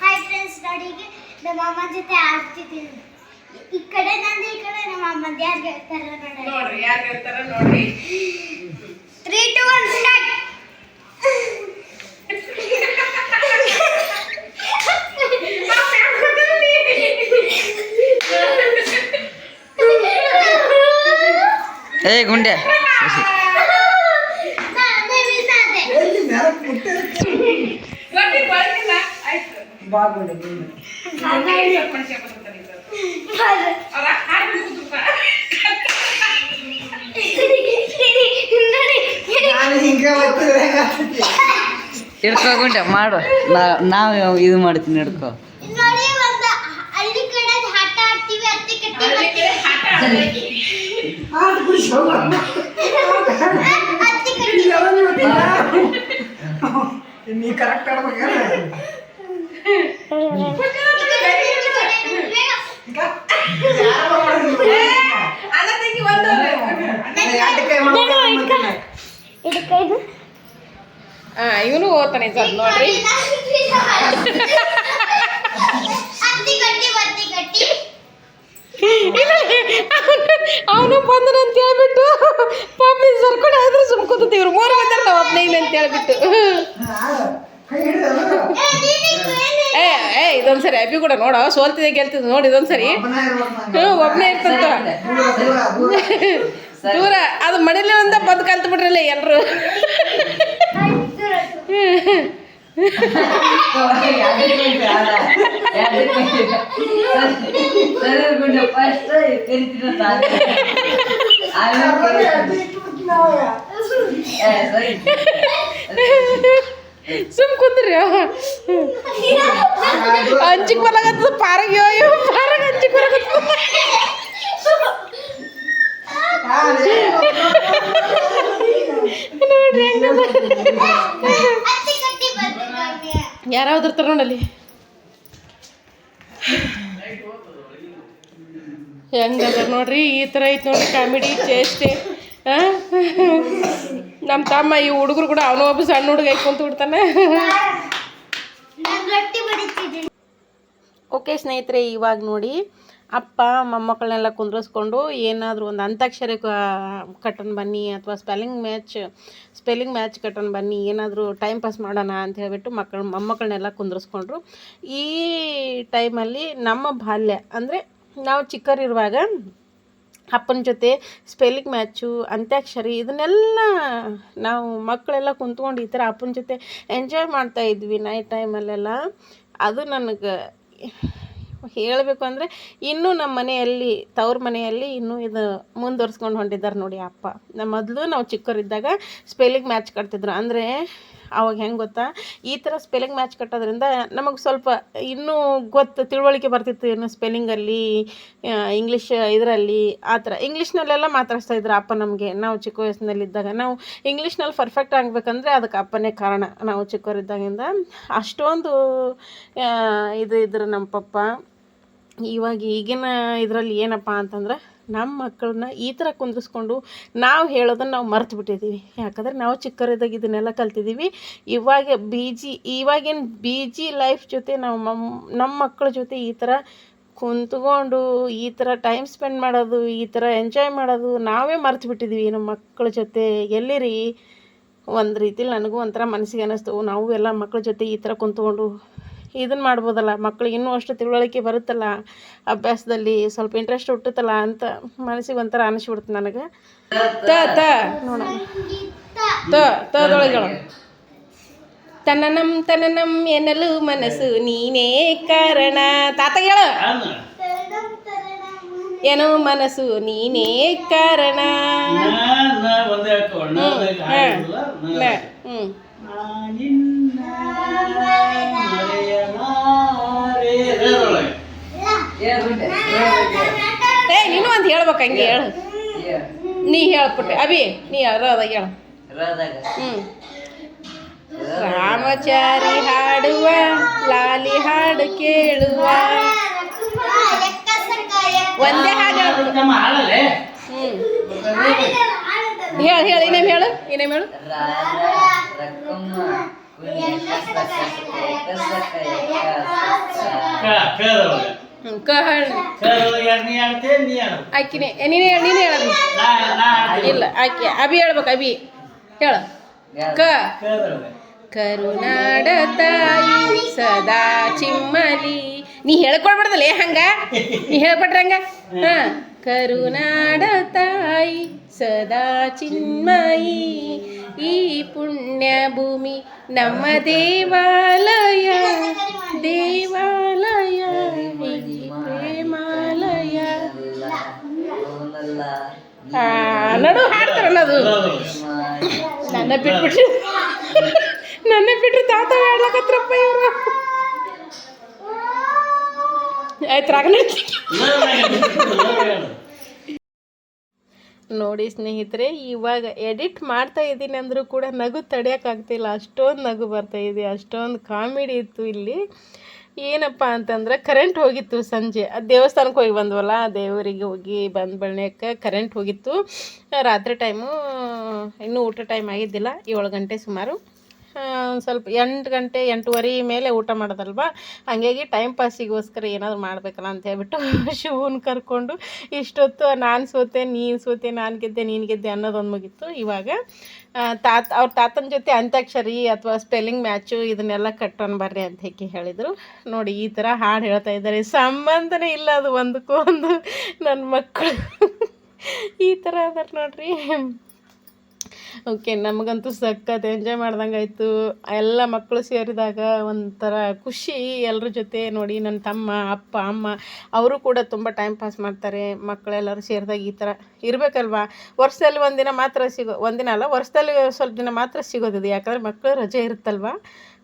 Hi friends ನಾನೀಗ ನಮ್ಮ ಅಮ್ಮ ಜೊತೆ ಆಡ್ತಿದ್ದೀನಿ. ಈ ಕಡೆ ನಂದು ಈ ಕಡೆ ನಮ್ಮ ಅಮ್ಮ ಯಾರು ಹೇಳ್ತಾರ ನೋಡಿ ನೋಡ್ರಿ ಯಾರು ಹೇಳ್ತಾರ ನೋಡ್ರಿ. ತ್ರೀ ಟು ಒನ್ ಸ್ಟಾರ್ಟ್ ಏ ಗುಂಡೆ. ಆಯ್ತು ಮನುಷ್ಯ ಬರ್ತಾನೆ ಇದು. ಅವ್ರ ಹಾಡು ಕೂತ್ಬಿಟ್ಟ. ಹಿಡ್ಕೋ ಗುಂಡೆ ಮಾಡು. ನಾ- ನಾವು ಇದು ಮಾಡ್ತೀನಿ ಹಿಡ್ಕೋ. ನೀ ಕರೆಕ್ಟ್ ಆಡ್ಬೇಕೇನ ಅಲ್ಲ ತಂಗಿ ಒಂದು ಎರಡು ಕೈ ಮಾಡ್ಕೊಂಡು ಇದಕ್ಕೈದು ಹಾ ಇವನು ಓದ್ತಾನೆ ಸರ್ ನೋಡ್ರಿ ಅವನು ಬಂದನ ಅಂತ ಹೇಳ್ಬಿಟ್ಟು ಪಾಪಿ ಸರ್ಕೊಂಡು ಆದ್ರೆ ಸುಮ್ ಕೂತಿದ್ರು ಇವ್ರು. ಮೂರು ಬಂದಾರ ನಾವು ಹದಿನೈದು ಅಂತ ಹೇಳ್ಬಿಟ್ಟು. ಏ? ಏ ಇದೊಂದ್ಸರಿ ಅಭಿ ಕೂಡ ನೋಡ ಸೋಲ್ತಿದೆ ಗೆಲ್ತಿದ್ ನೋಡಿ ಇದೊಂದ್ಸರಿ. ಹ್ಞೂ ಒಬ್ಬನೇ ಇರ್ತಂತ ದೂರ ದೂರ ದೂರ. ದೂರ ಅದು ಮನೇಲಿ ಒಂದ ಬಂದು ಕಲ್ತು ಬಿಟ್ರಲ್ಲ ಎಲ್ರು. ಸರಿ ಗುಂಡೆ ಫಸ್ಟ್ ಕರಿತೀನಿ ಸುಮ್ ಕುಂದ್ರಿ. ಹಂಚಿಕ್ ಬರಕತ್ತದ ಪಾರಗ್ ಯೋ ಪಾರಗ್ ಹಂಚಿಕ್ ಬರಕತ್ತದ ನೋಡ್ರಿ ಹೆಂಗದ ಅತ್ತಿ ಕಟ್ಟಿ ಬತ್ತಿ ಕಟ್ಟಿ ಯಾರು ಓದಿರ್ತಾರ ನೋಡಲ್ಲಿ ಹೆಂಗದ ನೋಡ್ರಿ, ಈ ಥರ ಐತೆ ನೋಡ್ರಿ, ಕಾಮಿಡಿ, ಚೇಷ್ಟೆ ನಮ್ಮ ತಮ್ಮ ಈ ಹುಡುಗರು ಕೂಡ ಅವನು ಒಬ್ಬ ಸಣ್ಣ ಹುಡುಗ ಕುಂತು ಬಿಡ್ತಾನೆ. ಓಕೆ ಸ್ನೇಹಿತರೆ, ಇವಾಗ ನೋಡಿ ಅಪ್ಪ, ಮೊಮ್ಮಕ್ಕಳನ್ನೆಲ್ಲ ಕುಂದ್ರಿಸ್ಕೊಂಡು ಏನಾದರೂ ಒಂದು ಅಂತಾಕ್ಷರಿ ಕಟ್ಟನ್ ಬನ್ನಿ ಅಥವಾ ಸ್ಪೆಲ್ಲಿಂಗ್ ಮ್ಯಾಚ್ ಸ್ಪೆಲ್ಲಿಂಗ್ ಮ್ಯಾಚ್ ಕಟ್ಟನ್ ಬನ್ನಿ, ಏನಾದರೂ ಟೈಮ್ ಪಾಸ್ ಮಾಡೋಣ ಅಂತ ಹೇಳಿಬಿಟ್ಟು ಮಕ್ಕಳು, ಮೊಮ್ಮಕ್ಕಳನ್ನೆಲ್ಲ ಕುಂದ್ರಿಸ್ಕೊಂಡ್ರು. ಈ ಟೈಮಲ್ಲಿ ನಮ್ಮ ಬಾಲ್ಯ ಅಂದರೆ ನಾವು ಚಿಕ್ಕರಿರುವಾಗ ಅಪ್ಪನ ಜೊತೆ ಸ್ಪೆಲ್ಲಿಂಗ್ ಮ್ಯಾಚು ಅಂತ್ಯಾಕ್ಷರಿ ಇದನ್ನೆಲ್ಲ ನಾವು ಮಕ್ಕಳೆಲ್ಲ ಕುಂತ್ಕೊಂಡು ಈ ಥರ ಅಪ್ಪನ ಜೊತೆ ಎಂಜಾಯ್ ಮಾಡ್ತಾ ಇದ್ವಿ ನೈಟ್ ಟೈಮಲ್ಲೆಲ್ಲ ಅದು ನನಗೆ ಹೇಳಬೇಕು ಅಂದರೆ ಇನ್ನೂ ನಮ್ಮ ಮನೆಯಲ್ಲಿ, ತವ್ರ ಮನೆಯಲ್ಲಿ ಇನ್ನೂ ಇದು ಮುಂದುವರ್ಸ್ಕೊಂಡು ಹೊಂಟಿದ್ದಾರೆ ನೋಡಿ ಅಪ್ಪ. ನಮ್ಮ ಮೊದಲು ನಾವು ಚಿಕ್ಕವರಿದ್ದಾಗ ಸ್ಪೆಲ್ಲಿಂಗ್ ಮ್ಯಾಚ್ ಕಟ್ತಿದ್ರು. ಅಂದರೆ ಅವಾಗ ಹೆಂಗೆ ಗೊತ್ತಾ? ಈ ಥರ ಸ್ಪೆಲ್ಲಿಂಗ್ ಮ್ಯಾಚ್ ಕಟ್ಟೋದ್ರಿಂದ ನಮಗೆ ಸ್ವಲ್ಪ ಇನ್ನೂ ಗೊತ್ತು, ತಿಳುವಳಿಕೆ ಬರ್ತಿತ್ತು ಏನು ಸ್ಪೆಲ್ಲಿಂಗಲ್ಲಿ ಇಂಗ್ಲೀಷ್ ಇದರಲ್ಲಿ, ಆ ಥರ ಇಂಗ್ಲೀಷ್ನಲ್ಲೆಲ್ಲ ಮಾತಾಡಿಸ್ತಾ ಇದ್ರು ಅಪ್ಪ ನಮಗೆ. ನಾವು ಚಿಕ್ಕ ವಯಸ್ಸಿನಲ್ಲಿದ್ದಾಗ. ನಾವು ಇಂಗ್ಲೀಷ್ನಲ್ಲಿ ಪರ್ಫೆಕ್ಟ್ ಆಗಬೇಕಂದ್ರೆ ಅದಕ್ಕೆ ಅಪ್ಪನೇ ಕಾರಣ. ನಾವು ಚಿಕ್ಕವರಿದ್ದಾಗಿಂದ ಅಷ್ಟೊಂದು ಇದು ಇದ್ರು ನಮ್ಮ ಪಪ್ಪ. ಇವಾಗ ಈಗಿನ ಇದರಲ್ಲಿ ಏನಪ್ಪ ಅಂತಂದ್ರೆ ನಮ್ಮ ಮಕ್ಕಳನ್ನ ಈ ಥರ ಕುಂದಿಸ್ಕೊಂಡು ನಾವು ಹೇಳೋದನ್ನು ನಾವು ಮರ್ತು ಬಿಟ್ಟಿದ್ದೀವಿ ಯಾಕಂದ್ರೆ ನಾವು ಚಿಕ್ಕವರಿದ್ದಾಗ ಇದನ್ನೆಲ್ಲ ಕಲ್ತಿದ್ದೀವಿ ಇವಾಗ ಬಿ ಜಿ ಇವಾಗಿನ ಬಿ ಜಿ ಲೈಫ್ ಜೊತೆ ನಾವು ಮಮ್ ನಮ್ಮ ಮಕ್ಕಳ ಜೊತೆ ಈ ಥರ ಕುಂತ್ಕೊಂಡು, ಈ ಥರ ಟೈಮ್ ಸ್ಪೆಂಡ್ ಮಾಡೋದು, ಈ ಥರ ಎಂಜಾಯ್ ಮಾಡೋದು ನಾವೇ ಮರ್ತು ಬಿಟ್ಟಿದ್ದೀವಿ ನಮ್ಮ ಮಕ್ಕಳ ಜೊತೆ ಎಲ್ಲಿರಿ? ಒಂದು ರೀತಿಲಿ ನನಗೂ ಒಂಥರ ಮನಸ್ಸಿಗೆ ಅನ್ನಿಸ್ತು ನಾವು ಎಲ್ಲ ಮಕ್ಕಳ ಜೊತೆ ಈ ಥರ ಕುಂತ್ಕೊಂಡು ಇದನ್ನು ಮಾಡ್ಬೋದಲ್ಲ. ಮಕ್ಳಿಗೆ ಇನ್ನೂ ಅಷ್ಟು ತಿಳುವಳಿಕೆ ಬರುತ್ತಲ್ಲ ಅಭ್ಯಾಸದಲ್ಲಿ. ಸ್ವಲ್ಪ ಇಂಟ್ರೆಸ್ಟ್ ಹುಟ್ಟುತ್ತಲ್ಲ ಅಂತ ಮನಸ್ಸಿಗೆ ಒಂಥರ ಅನಿಸ್ಬಿಡ್ತು ನನಗೆ. ತ ತ. ನೋಡ ತ ತದೊಳಗೆ ತನನಂ ತನನಂ ಎನ್ನಲು ಮನಸ್ಸು ನೀನೇ ಕಾರಣ. ತಾತ ಹೇಳ. ಏನೋ ಮನಸ್ಸು ನೀನೇ ಕಾರಣ. ಹ್ಞೂ ಏ ನೀನು ಅಂತ ಹೇಳ್ಬೇಕು ಹಂಗೆ ಹೇಳು. ನೀ ಹೇಳ್ಬಿಟ್ಟೆ ಅಭಿ ನೀ ಅದ ಹೇಳು. ಹ್ಞೂ ರಾಮಚಾರಿ ಹಾಡುವ ಲಾಲಿ ಹಾಡು ಕೇಳುವ. ಒಂದೇ ಹಾಡು ಹ್ಞೂ. ಹೇಳು ಹೇಳು ಇನ್ನೇನು ಹೇಳು ಇನ್ನೇನು ಹೇಳು. ರಾಜ ರಕ್ಕಮ್ಮ ಕೇಳದೊಳಗೆ ಹ್ಮ್, ಕ ಹೇಳಿ ಕೇಳದೊಳಗೆ ಎರಡು ನೀ ಹೇಳ್ತೆ ನೀ ಹೇಳು ಆಕಿನೇ ನೀನು ಹೇಳಿ ನೀನು ಹೇಳ್ತೀನಿ. ಇಲ್ಲ ಆಕೆ ಅಭಿ ಹೇಳ್ಬೇಕು ಅಭಿ. ಹೇಳ. ಕ. ಕರುನಾಡ ತಾಯಿ ಸದಾ ಚಿಮ್ಮಲಿ. ನೀ ಹೇಳ್ಕೊಡ್ಬಾರ್ದಲ್ಲ ಹಂಗ? ನೀ ಹೇಳ್ಕೊಟ್ರ ಹಂಗ? ಹಾ. ಕರುನಾಡ ತಾಯಿ ಸದಾ ಚಿನ್ಮಯಿ ಈ ಪುಣ್ಯ ಭೂಮಿ ನಮ್ಮ ದೇವಾಲಯ. ದೇವಾಲಯ. ನಡು ಹಾಡ್ತಾರಲ್ಲ ಅದು. ನನ್ನ ಬಿಟ್ಬಿಟ್ರು ನನ್ನ ಬಿಟ್ರು ತಾತ ಹಾಡ್ಲಕತ್ರಪ್ಪ ಇವರು. ಆಯ್ತು ರಾಗ ನೋಡಿ ಸ್ನೇಹಿತರೆ, ಇವಾಗ ಎಡಿಟ್ ಮಾಡ್ತಾ ಇದ್ದೀನಿ ಅಂದರೂ ಕೂಡ ನಗು ತಡೆಯೋಕ್ಕಾಗ್ತಿಲ್ಲ ಅಷ್ಟೊಂದು ನಗು ಬರ್ತಾ ಇದೆ, ಅಷ್ಟೊಂದು ಕಾಮಿಡಿ ಇತ್ತು ಇಲ್ಲಿ. ಏನಪ್ಪ ಅಂತಂದ್ರೆ ಕರೆಂಟ್ ಹೋಗಿತ್ತು ಸಂಜೆ. ಅದು ದೇವಸ್ಥಾನಕ್ಕೆ ಹೋಗಿ ಬಂದ್ವಲ್ಲ ದೇವರಿಗೆ ಹೋಗಿ ಬಂದ ಬಳಿಕ ಕರೆಂಟ್ ಹೋಗಿತ್ತು. ರಾತ್ರಿ ಟೈಮು ಇನ್ನೂ ಊಟ ಟೈಮ್ ಆಗಿದ್ದಿಲ್ಲ, ಏಳು ಗಂಟೆ ಸುಮಾರು. ಸ್ವಲ್ಪ ಎಂಟು ಗಂಟೆ, ಎಂಟೂವರೆ ಮೇಲೆ ಊಟ ಮಾಡೋದಲ್ವ? ಹಾಗಾಗಿ ಟೈಮ್ ಪಾಸಿಗೋಸ್ಕರ ಏನಾದರೂ ಮಾಡಬೇಕಲ್ಲ ಅಂತ ಹೇಳ್ಬಿಟ್ಟು ಶಿವನ ಕರ್ಕೊಂಡು ಇಷ್ಟೊತ್ತು ನಾನು ಸೋತೆ, ನೀನು ಸೋತೆ, ನಾನು ಗೆದ್ದೆ, ನೀನು ಗೆದ್ದೆ ಅನ್ನೋದೊಂದು ಮುಗಿತ್ತು ಇವಾಗ ತಾತ, ಅವ್ರ ತಾತನ ಜೊತೆ ಅಂತ್ಯಾಕ್ಷರಿ ಅಥವಾ ಸ್ಪೆಲ್ಲಿಂಗ್ ಮ್ಯಾಚು ಇದನ್ನೆಲ್ಲ ಕಟ್ಟೋಣ ಬರ್ರಿ ಅಂತ ಹೇಗೆ ಹೇಳಿದರು. ನೋಡಿ, ಈ ಥರ ಹಾಡು ಹೇಳ್ತಾ ಇದ್ದಾರೆ. ಸಂಬಂಧನೇ ಇಲ್ಲ ಅದು ಒಂದಕ್ಕೂ ಒಂದು ನನ್ನ ಮಕ್ಕಳು. ಈ ಥರ ಅದಾರ ನೋಡ್ರಿ. ಓಕೆ ನಮಗಂತೂ ಸಖತ್ ಎಂಜಾಯ್ ಮಾಡ್ದಂಗೆ ಆಯಿತು ಎಲ್ಲ ಮಕ್ಕಳು ಸೇರಿದಾಗ ಒಂಥರ ಖುಷಿ ಎಲ್ಲರ ಜೊತೆ ನೋಡಿ ನನ್ನ ತಮ್ಮ, ಅಪ್ಪ, ಅಮ್ಮ, ಅವರು ಕೂಡ ತುಂಬ ಟೈಮ್ ಪಾಸ್ ಮಾಡ್ತಾರೆ. ಮಕ್ಕಳೆಲ್ಲರೂ ಸೇರಿದಾಗ ಈ ಥರ ಇರಬೇಕಲ್ವಾ? ವರ್ಷದಲ್ಲಿ ಒಂದಿನ ಮಾತ್ರ ಸಿಗೋ, ಒಂದಿನ ಅಲ್ಲ, ವರ್ಷದಲ್ಲಿ ಸ್ವಲ್ಪ ದಿನ ಮಾತ್ರ ಸಿಗೋದಿದೆ. ಯಾಕಂದರೆ ಮಕ್ಕಳು ರಜೆ ಇರುತ್ತಲ್ವ?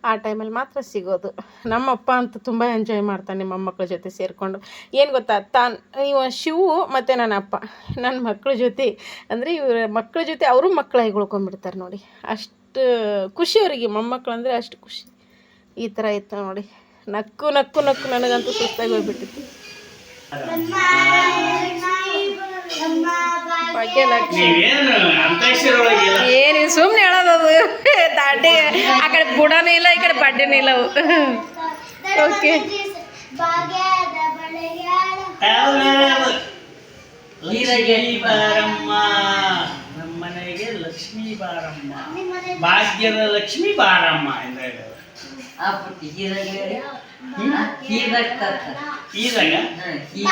ಆ ಟೈಮಲ್ಲಿ ಮಾತ್ರ ಸಿಗೋದು. ನಮ್ಮಪ್ಪ ಅಂತೂ ತುಂಬ ಎಂಜಾಯ್ ಮಾಡ್ತಾನೆ ಮೊಮ್ಮಕ್ಕಳ ಜೊತೆ ಸೇರಿಕೊಂಡು. ಏನು ಗೊತ್ತಾ? ತಾನು ಇವ ಶಿವು ಮತ್ತು ನನ್ನ ಅಪ್ಪ ನನ್ನ ಮಕ್ಕಳ ಜೊತೆ ಅಂದರೆ ಇವರ ಮಕ್ಕಳ ಜೊತೆ ಅವರು ಮಕ್ಕಳಾಗಿ ಉಳ್ಕೊಂಡ್ಬಿಡ್ತಾರೆ ನೋಡಿ. ಅಷ್ಟು ಖುಷಿ ಅವರಿಗೆ ಮೊಮ್ಮಕ್ಕಳು ಅಂದರೆ ಅಷ್ಟು ಖುಷಿ. ಈ ಥರ ಇತ್ತು ನೋಡಿ. ನಕ್ಕು ನಕ್ಕು ನಕ್ಕು ನನಗಂತೂ ಸುಸ್ತಾಗಿ ಹೋಗ್ಬಿಟ್ಟಿತ್ತು. ಭಾಗ್ಯಲಕ್ಷ್ಮಿ. ಏನು ಸುಮ್ಮನೆ ಹೇಳೋದದು. ದಾಂಡಿ ಆ ಕಡೆ ಬುಡನೂ ಇಲ್ಲ ಈ ಕಡೆ ಬಡ್ಡಿನೂ ಇಲ್ಲ ಅವು ಓಕೆ ಭಾಗ್ಯದ ಬಳೆಗಾಲ ಅದು ಬೇರೆ ಅದು. ಲಕ್ಷ್ಮೀ ಬಾರಮ್ಮ ನಮ್ಮನೆಗೆ ಲಕ್ಷ್ಮೀ ಬಾರಮ್ಮ ನಿಮ್ಮನೆ ಭಾಗ್ಯದ ಲಕ್ಷ್ಮೀ ಬಾರಮ್ಮ ಅಂತ ಹೇಳೋದು ಆ ಪುಟ್ಟಿ ಹೀರಾಗ ಹೇಳಿ ಹೀರಾಗ ತತ್ತ ಈದಾಗ ಹೀ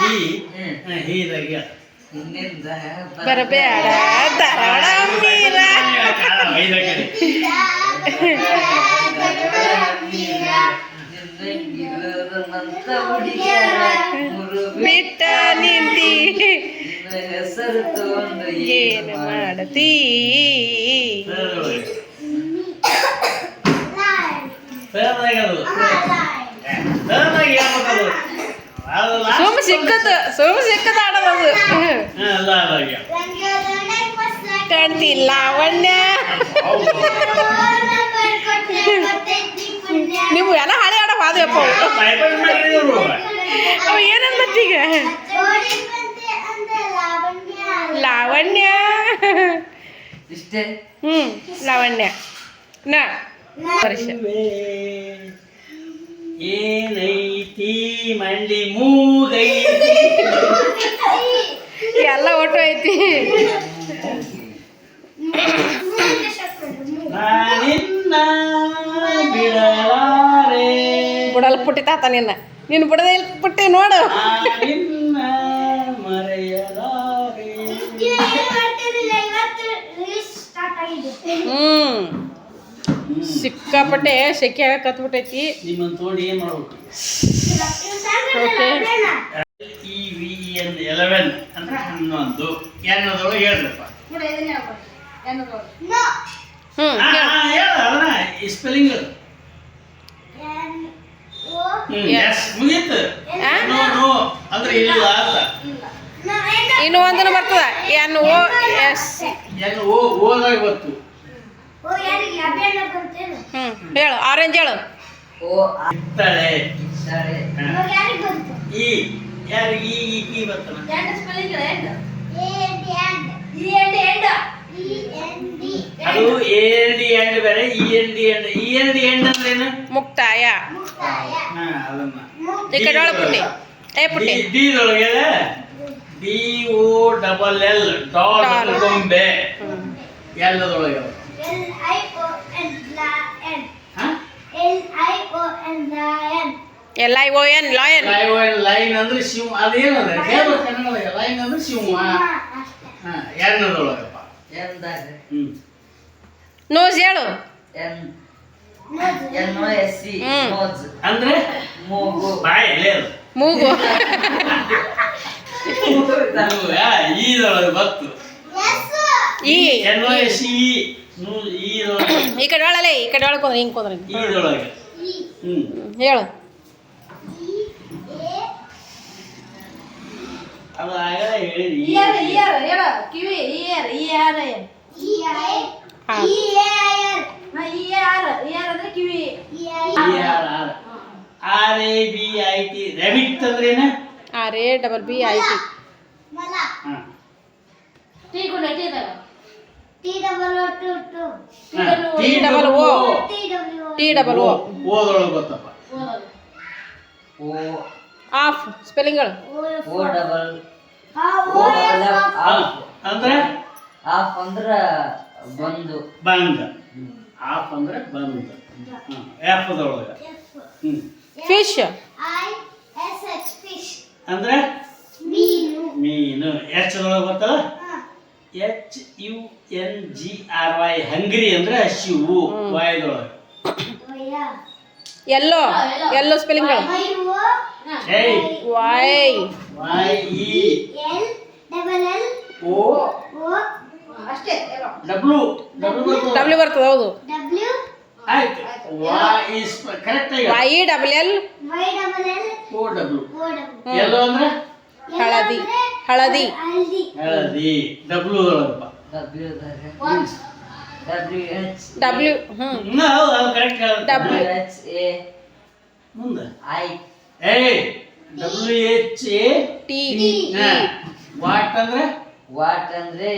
ಹೀ ಹ್ಮ್. ಹ, ಹೀದಾಗ ಹಿಂದಿಂದ ಬರಬೇಡ ಧಾರವಾಡ ಮೀರ ಮಂತ ಹುಡುಗಿಯರ ಮುರು ಬಿಟ್ಟ ನಿಂತಿ ಹೆಸರು ತಗೊಂಡು ಏನು ಮಾಡತಿ ಸುಮ್ಮ ಸಿಕ್ಕತ್ತು ಸುಮ್ಮ ಸಿಕ್ಕದ ಆಡೋದು ಕಾಣ್ತಿ ಲಾವಣ್ಯ ನೀವು ಎಲ್ಲ ಹಳೆ ಹಾಡ ಹಾದಪ್ಪ ಅವ ಏನನ್ ಮತ್ತೀಗ? ಲಾವಣ್ಯ. ಇಷ್ಟೇ? ಹ್ಞೂ ಲಾವಣ್ಯ. ನಾ. ವರ್ಷ ಏನೈತಿ ಮಂಡಿ ಮೂಗೈತಿ? ಎಲ್ಲ ಒಟ್ಟು ಐತಿ. ಬುಡಲ್ ಪುಟ್ಟಿ ತಾತ ನಿನ್ನ. ನೀನು ಬಿಡದೆ ಪುಟ್ಟಿ ನೋಡು. ಹ್ಮ್. ಸಿಕ್ಕಾಪಟ್ಟೆ ಸೆಕೆ ಕತ್ಬಿಟ್ಟೈತಿ ಏನ್ ಮಾಡ್ಬೇಕು? Okay. E V N eleven ಅಂದ್ರೆ ಹನ್ನೊಂದು. ಹೇಳ್ರಪ್ಪ ಹ್ಮ್ ಹೇಳು ಸ್ಪೆಲ್ಲಿಂಗ್ ಇನ್ನು ಒಂದನ್ನು ಬರ್ತದ. N O S. N O ಓದಾಗ ಹ್ಮ್ ಹೇಳು ಆರೆಂಜ್ ಹೇಳು. ಓ ಇತ್ತಳೆ ಈ ಯಾರಿಗೆ ಈ ಈ ಈ ಬರ್ತನ ಇ ಎಂಡ್ ಡಿ ಅದು ಎ ಎಲ್ ಡಿ ಎಂಡ್ ಬೇರೆ E L D end E L D end ಅಂದ್ರೆ ಏನು? ಮುಕ್ತಾಯ. ಮುಕ್ತಾಯ ಹಾ ಅದನ್ನ. ಈ ಕಡೆ ಒಳಗೆ ಪುಟ್ಟಿ. ಏ ಪುಟ್ಟಿ. ಡಿ ದೊಳಗೆ D O double L doll doll. ಗೊಂಬೆ ಹ್ಮ್. ಎಲ್ಲದೊಳಗೆ ಎಲ್ ಐ ಓ ಎನ್ ಲಾ ಎನ್ ಹಾ? L I O N law N L I O N lion line line ಅಂದ್ರೆ ಶಿವ ಅದೇನದ? ಹೇಳ್ಬೇಕು ಕನ್ನಡದಾಗ ಲೈನ್ ಅಂದ್ರೆ ಶಿವ ಅಷ್ಟೇ ಹಾ ಎರಡನೇದೊಳಗಪ್ಪ ಎಂದಾಗ ಹ್ಮ್ ನೋಸ್ ಹೇಳು. ನೋಜ್ ಅಂದ್ರೆ? ಮೂಗು. ಬಾಯಿ ಎಲೆ ಮೂಗು. ಬತ್ತು ಈ ಈ. ಕಡೆ ಒಳಲೆ ಈ ಕಡೆ ಒಳಗೆ ಹಿಂಗೆ ಕುಂದ್ರಿ ಹೇಳು ಇ ಎ ಅದು ಆಗಲ್ಲ ಹೇಳಿರಿ. ಕಿವಿ ಇಯರ್ ಇ ಐ ಹಾ. E A I R A B I T. Rabbit ಅಂದ್ರೆ R A double B I T. T double O too too T double O T double O ಓದೊಳಗೆ ಗೊತ್ತಪ್ಪ. O of spelling ಹೇಳು O double. ಆ O double of. ಅಂದ್ರೆ of ಅಂದ್ರೆ ಬಂದು. ಬಂದ. Of ಅಂದ್ರೆ ಬಂದ. ಎಫ್. ದೊಳಗೆ fish. I S H fish. ಅಂದ್ರೆ? ಮೀನು. ಮೀನು. ಎಚ್ ದೊಳಗೆ ಗೊತ್ತಲ್ಲ ಹಾ. H U N G R Y hungry ಅಂದ್ರೆ ಶಿವು ವಾಯ್ದೊಳಗೆ ಓಯ yellow yellow spelling Y Y. Y E L double L O O W W W ಬರ್ತದೆ ಹೌದು. ಡಬ್ಲ್ಯೂ ಆಯ್ತು. ವಾ ಇಸ್ ಕರೆಕ್ಟ್ ಆಗಿ. Y double L Y double. L O W O ಅಂದ್ರೆ? ಹಳದಿ. ಹಳದಿ. ಹಳದಿ. W W once W H ಹ್ಞೂ ಎ ಮುಂದೆ. ಐ ಏಯ್ W H A T what ಅಂದ್ರೆ? ವಾಟ್ ಅಂದ್ರೆ?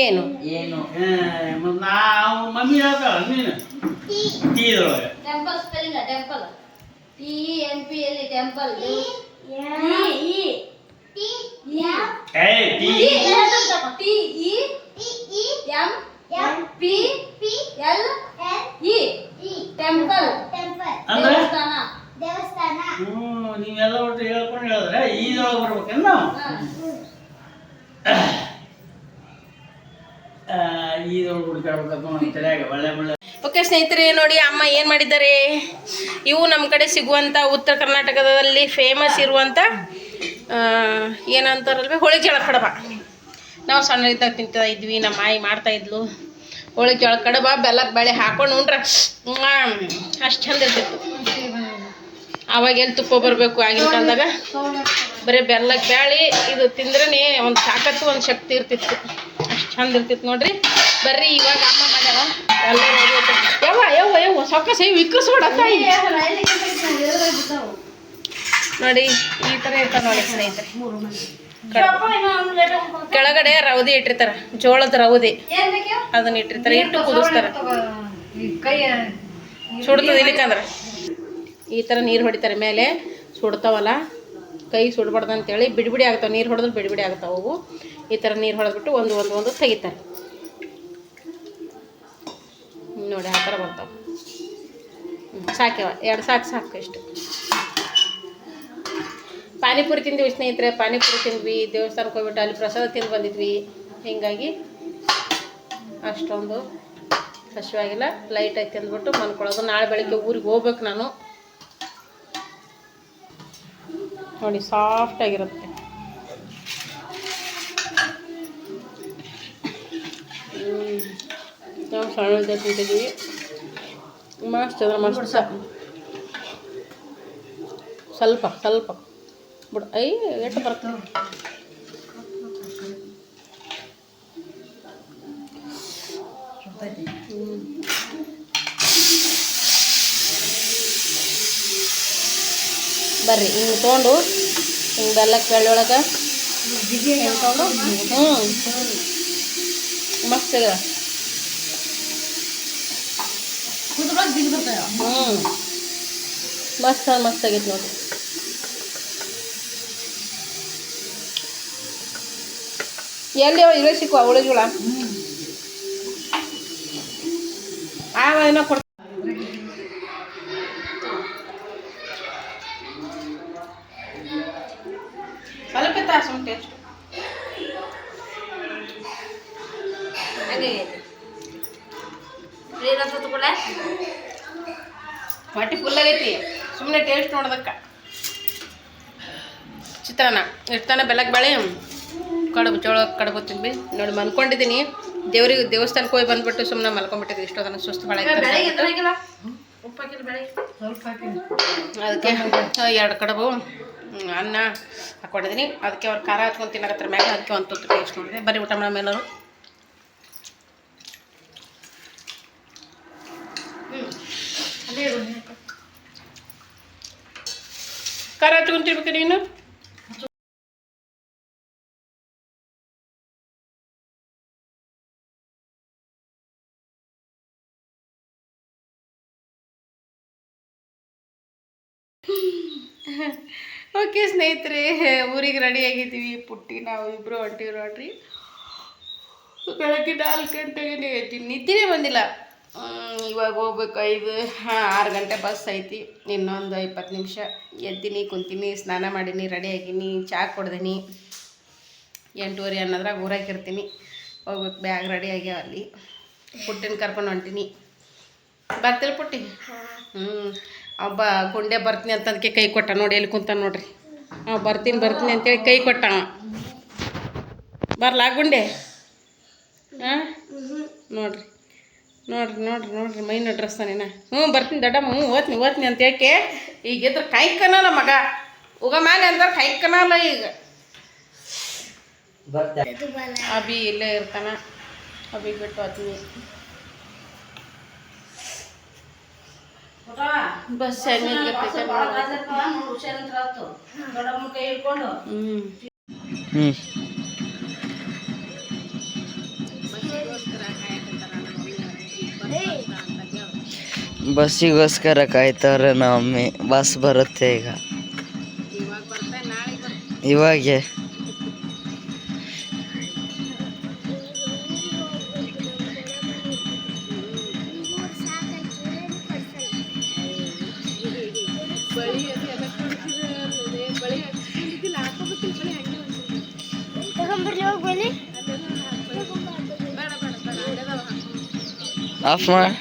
ಏನು? ಏನು. ನಾವು ಮಮ್ಮಿ ಹೇಳ್ತಾಳ ನೀನು? ಟಿ ದೊಳಗೆ. Temple spelling temple T N P L temple T E T M T E M M P P L E E temple ಅಂದ್ರೆ? ದೇವಸ್ಥಾನ. ದೇವಸ್ಥಾನ. ಹ್ಮ್ ನೀವೆಲ್ಲ ಒಟ್ಟು ಹೇಳ್ಕೊಂಡು ಹೇಳಿದ್ರೆ ಈದೊಳಗೆ ಬರ್ಬೇಕೇನು? ನಾವು ಆ, ಈದೊಳಗೆ ಹುಡುಕಾಡ್ಬೇಕಂತ ನಮ್ಮ ತಲೆಯಾಗ ಒಳ್ಳೆ ಒಳ್ಳೆ ಓಕೆ ಸ್ನೇಹಿತರೆ ನೋಡಿ ಅಮ್ಮ ಏನು ಮಾಡಿದ್ದಾರೆ? ಇವು ನಮ್ಮ ಕಡೆ ಸಿಗುವಂಥ ಉತ್ತರ ಕರ್ನಾಟಕದಲ್ಲಿ ಫೇಮಸ್ ಇರುವಂಥ ಏನಂತಾರಲ್ವೇ ಹೋಳಿಗೆ ಜೋಳ ಕಡಬ ನಾವು ಸಣ್ಣದಿದ್ದಾಗ ತಿಂತಾ ಇದ್ವಿ, ನಮ್ಮ ಮಾಯಿ ಮಾಡ್ತಾ ಇದ್ಲು. ಹೋಳಿಗೆ ಜೋಳ ಕಡಬ ಬೆಲ್ಲ ಬೆಳೆ ಹಾಕೊಂಡು ಉಂಡ್ರೆ ಅಷ್ಟು ಚಂದ ಇರ್ತಿತ್ತು. ಅವಾಗ ತುಪ್ಪ ಬರಬೇಕು ಆಗಿನ ಕಾಲದಾಗ? ಬರೀ ಬೆಲ್ಲಕ್ಕೆ ಬ್ಯಾಳಿ, ಇದು ತಿಂದ್ರೇ ಒಂದು ತಾಕತ್ತು, ಒಂದು ಶಕ್ತಿ ಇರ್ತಿತ್ತು. ಅಷ್ಟು ಚಂದ ಇರ್ತಿತ್ತು ನೋಡ್ರಿ. ಬರ್ರಿ, ಇವಾಗ ಅಮ್ಮ ಮಾಡ್ಯಾವ. ಯವ್ವ ಯವ್ವ ಯವ್ವ ಸೊಕ್ಕ ಸೈ ನೋಡಿ, ಈ ಥರ ಇರ್ತಾರೆ ನೋಡಿ ಸ್ನೇಹಿತರೆ. ಕೆಳಗಡೆ ರೌದಿ ಇಟ್ಟಿರ್ತಾರ, ಜೋಳದ ರವದಿ. ಅದನ್ನ ಇಟ್ಟಿರ್ತಾರ ಇಟ್ಟು ಕುದಿಸ್ತಾರ. ಸುಡ್ತದ ಇಲ್ಲಿಕಂದ್ರ? ಈ ಥರ ನೀರು ಹೊಡಿತಾರೆ ಮೇಲೆ, ಸುಡ್ತಾವಲ್ಲ? ಕೈ ಸುಡ್ಬಾರ್ದು ಅಂತೇಳಿ ಬಿಡಿ ಬಿಡಿ ಆಗ್ತಾವೆ, ನೀರು ಹೊಡೆದ್ರೆ ಬಿಡಿ ಬಿಡಿ ಆಗ್ತಾವೆ ಅವು. ಈ ಥರ ನೀರು ಹೊಡೆದ್ಬಿಟ್ಟು ಒಂದು ಒಂದು ಒಂದು ತೆಗಿತಾರೆ. ನೋಡಿ, ಆ ಥರ ಬರ್ತಾವೆ. ಸಾಕ್ಯವ. ಎರಡು ಸಾಕು ಸಾಕು ಇಷ್ಟು. ಪಾನಿಪುರಿ ತಿಂದ್ವಿ ಸ್ನೇಹಿತರೆ, ಪಾನಿಪುರಿ ತಿಂದ್ವಿ ದೇವಸ್ಥಾನಕ್ಕೆ ಹೋಗ್ಬಿಟ್ಟು ಅಲ್ಲಿ ಪ್ರಸಾದ ತಿಂದು ಬಂದಿದ್ವಿ. ಹೀಗಾಗಿ ಅಷ್ಟೊಂದು ಹಸಿವಾಗಿಲ್ಲ ಲೈಟಾಗಿ ತಿಂದ್ಬಿಟ್ಟು ಮನ್ಕೊಳ್ಳೋದು ನಾಳೆ ಬೆಳಗ್ಗೆ ಊರಿಗೆ ಹೋಗ್ಬೇಕು ನಾನು. ನೋಡಿ ಸಾಫ್ಟ್ ಆಗಿರುತ್ತೆ. ಹ್ಮ್. ನಾವು ಸಣ್ಣ ತಿಂತಿದ್ದೀವಿ ಮಸ್ತ್ ಅಂದ್ರೆ ಮಸ್ತ್ ಸ ಸ್ವಲ್ಪ ಸ್ವಲ್ಪ. ಬಿಡು. ಐ ಎಷ್ಟು ಬರ್ತದೆ ಬರ್ರಿ ಹಿಂಗೆ ತೊಗೊಂಡು ಹಿಂಗೆ ಬೆಲ್ಲಕ್ಕೆ ಬೆಳ್ಳೊಳಗೆ ತೊಗೊಂಡು ಹ್ಞೂ ಮಸ್ತ್ ಬರ್ತಾವ ಹ್ಞೂ ಮಸ್ತ್ ಮಸ್ತ್ ಆಗೈತೆ ನೋಡಿ ಎಲ್ಲಿ ಅವ ಇರೋ ಸಿಕ್ಕುವ ಉಳಿಗಳ ಆವ ಏನೋ ಕೊಡ್ ಸ್ವಲ್ಪ ತಾಸು ಟೇಸ್ಟ್ ಹಂಗೆ ನೀರ ತುತ್ಕೊಳ್ಳೆ ಹೊಟ್ಟೆ ಫುಲ್ ಆಗೈತಿ ಸುಮ್ಮನೆ ಟೇಸ್ಟ್ ನೋಡೋದಕ್ಕ ಚಿತ್ರಾನ್ನ ಇರ್ತಾನೆ ಬೆಳಗ್ಗೆ ಬೇಳೆ ಕಡುಬು ಚೋಳ ಕಡುಬು ತಿಂದ್ವಿ ನೋಡಿ ಮನ್ಕೊಂಡಿದ್ದೀನಿ ದೇವ್ರಿಗೆ ದೇವಸ್ಥಾನಕ್ಕೆ ಹೋಗಿ ಬಂದ್ಬಿಟ್ಟು ಸುಮ್ಮನೆ ಮಲ್ಕೊಂಡ್ಬಿಟ್ಟಿದ್ವಿ ಇಷ್ಟೊತ್ತನ ಸುಸ್ತು ಭಾಳ ಬೆಳಗ್ಗೆ ಆಗಿತ್ತು. ಎದ್ದು ಹಾಕಿಲ್ಲ ಉಪ್ಪು ಹಾಕಿಲ್ಲ ಬೆಳಗ್ಗೆ ಅದಕ್ಕೆ ಎರಡು ಕಡುಬು ಹ್ಮ್, ಅನ್ನ ಹಾಕೊಂಡಿದ್ದೀನಿ ಅದಕ್ಕೆ ಅವ್ರು ಖಾರ ಹಚ್ಕೊಂಡು ತಿನ್ನಕತ್ತರ ಮ್ಯಾಗ ಅದಕ್ಕೆ ಒಂದು ತುತ್ತು ಟೇಸ್ಟ್ ನೋಡಿದೆ ಬರೀ ಊಟ ಮಾಡೋ ಮೇಲವರು ಅದೇ ಇರು. ಖಾರ ಹಚ್ಕೊಂಡು ತಿನ್ಬೇಕು ನೀನು ಓಕೆ ಸ್ನೇಹಿತರೆ ಊರಿಗೆ ರೆಡಿ ಆಗಿದ್ದೀವಿ. ಪುಟ್ಟಿ ನಾವು ಇಬ್ಬರು ಹೊಂಟಿವಿ ನೋಡ್ರಿ ಬೆಳಗ್ಗೆ ನಾಲ್ಕು ಗಂಟೆಗೆ ಎದ್ದೀನಿ ನಿದ್ದೆನೇ ಬಂದಿಲ್ಲ. ಇವಾಗ ಹೋಗ್ಬೇಕು ಐದು ಹಾಂ ಆರು ಗಂಟೆ ಬಸ್ ಐತಿ. ಇನ್ನೊಂದು ಇಪ್ಪತ್ತು ನಿಮಿಷ. ಎದ್ದೀನಿ ಕುಂತೀನಿ ಸ್ನಾನ ಮಾಡೀನಿ ರೆಡಿ ಆಗೀನಿ ಚಾ ಕೊಡ್ದೀನಿ. ಎಂಟೂವರೆ ಅನ್ನೋದ್ರಾಗ ಊರಾಗಿರ್ತೀನಿ ಹೋಗ್ಬೇಕು ಬ್ಯಾಗ್ ರೆಡಿ ಆಗ್ಯಾವ ಅಲ್ಲಿ. ಪುಟ್ಟಿನ ಕರ್ಕೊಂಡು ಹೊಂಟೀನಿ. ಬರ್ತೀರ ಪುಟ್ಟಿ? ಹ್ಞೂ ಒಬ್ಬ ಗುಂಡೆ ಬರ್ತೀನಿ ಅಂತ ಅದಕ್ಕೆ ಕೈ ಕೊಟ್ಟ. ನೋಡಿ ಎಲ್ಲಿ ಕುಂತ ನೋಡ್ರಿ. ಅವ ಬರ್ತೀನಿ ಬರ್ತೀನಿ ಅಂತೇಳಿ ಕೈ ಕೊಟ್ಟ. ಬರಲಾ ಗುಂಡೆ? ಹಾಂ ನೋಡ್ರಿ ನೋಡ್ರಿ ನೋಡ್ರಿ ನೋಡ್ರಿ ಮೈನ ಡ್ರೆಸ್ ನೀನ. ಹ್ಞೂ ಬರ್ತೀನಿ ದೊಡ್ಡಮ್ಮ ಹ್ಞೂ ಓದ್ತೀನಿ ಓದ್ತೀನಿ ಅಂತ ಯಾಕೆ ಈಗ ಇದ್ರ ಕೈಕನಲ್ಲ ಮಗ? ಉಗ ಮ್ಯಾಲೆ ಅಂದ್ರೆ ಕೈಕನಲ್ಲ ಈಗ. ಅಭಿ ಇಲ್ಲೇ ಇರ್ತಾನ. ಅಭಿ ಬಿಟ್ಟು ಹೋಗ್ತೀನಿ ಊಟ? ಬಸ್ ಹೆಂಗೆ ಭಾಳ ಗಾಜರ್ತಾವ, ನೋಡು, ಹುಷಾರಂತ್ರ ಆತು. ದೊಡ್ಡಮ್ಮನ್ ಕೈ ಹಿಡ್ಕೊಂಡು ಹ್ಞೂ ಹ್ಞೂ ಬಸ್ಸಿಗೋಸ್ಕರ ಕಾಯ್ತವ್ರೆ ನಮ್ಮ ಮಮ್ಮಿ ಬಸ್ ಬರುತ್ತೆ ಈಗ ಇವಾಗೆ ಹೋಗಿ ಬನ್ನಿ ಆಫ್ ಮಾಡಿ